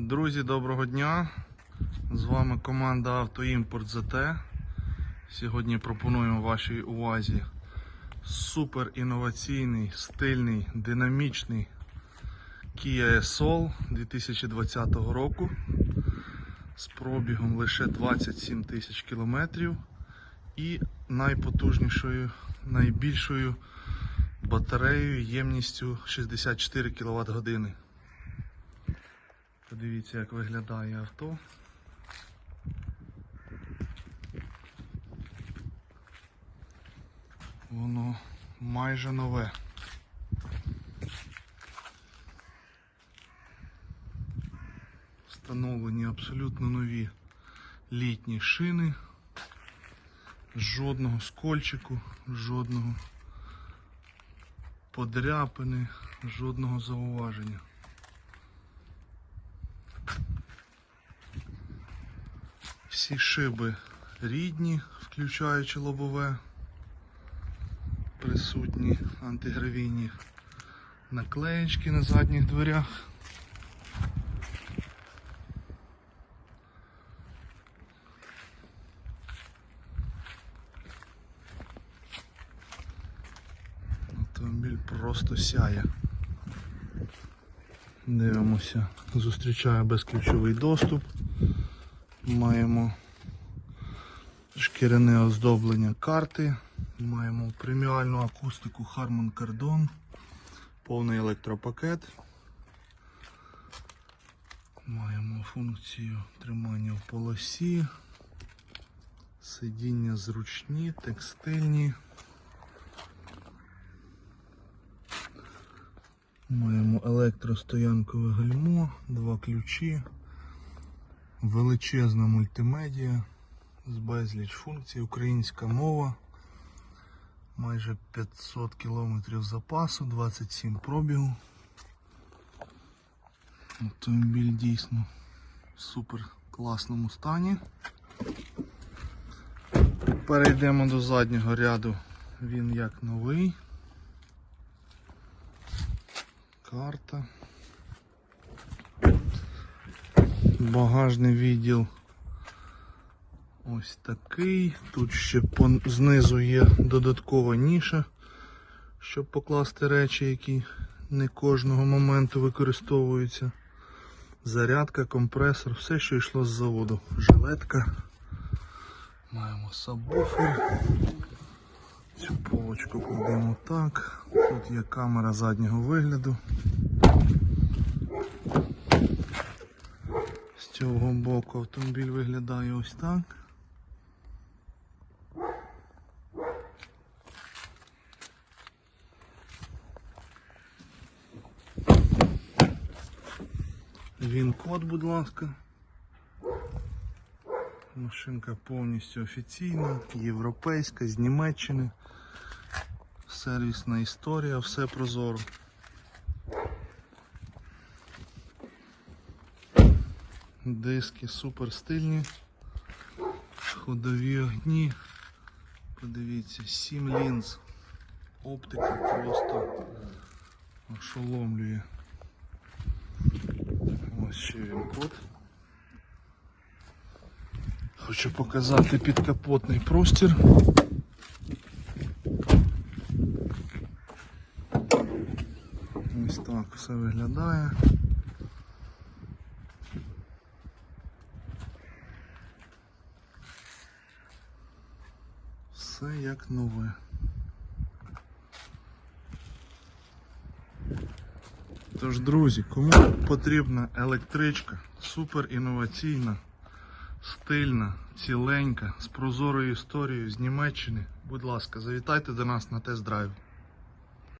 Друзі, доброго дня! З вами команда Автоімпорт ЗТ. Сьогодні пропонуємо вашій увазі супер інноваційний, стильний, динамічний Kia Soul 2020 року з пробігом лише 27 тисяч кілометрів і найпотужнішою, найбільшою батареєю ємністю 64 кВт години. Подивіться, як виглядає авто. Воно майже нове. Встановлені абсолютно нові літні шини. Жодного скольчику, жодного подряпини, жодного зауваження. Всі шиби рідні, включаючи лобове, присутні антигравійні наклеєчки на задніх дверях. Автомобіль просто сяє. Дивимося, зустрічає безключовий доступ. Маємо шкіряне оздоблення карти, маємо преміальну акустику Harman Kardon, повний електропакет. Маємо функцію тримання в полосі, сидіння зручні, текстильні. Маємо електростоянкове гальмо, два ключі, величезна мультимедіа з безліч функцій, українська мова, майже 500 км запасу, 27 пробігу. Автомобіль дійсно в супер класному стані. Перейдемо до заднього ряду, він як новий. Карта. Багажний відділ ось такий. Тут ще знизу є додаткова ніша, щоб покласти речі, які не кожного моменту використовуються. Зарядка, компресор, все, що йшло з заводу. Жилетка. Маємо сабвуфер. Цю полочку кладемо так. Тут є камера заднього вигляду. Цього боку автомобіль виглядає ось так. Він код, будь ласка. Машинка повністю офіційна, європейська, з Німеччини. Сервісна історія, все прозоро. Диски супер стильні, ходові огні. Подивіться, 7 лінз. Оптика просто ошеломлює. Ось ще він код. Хочу показати підкапотний простір. Ось так все виглядає. Все як нове. Тож, друзі, кому потрібна електричка, супер інноваційна, стильна, ціленька, з прозорою історією з Німеччини, будь ласка, завітайте до нас на тест-драйв.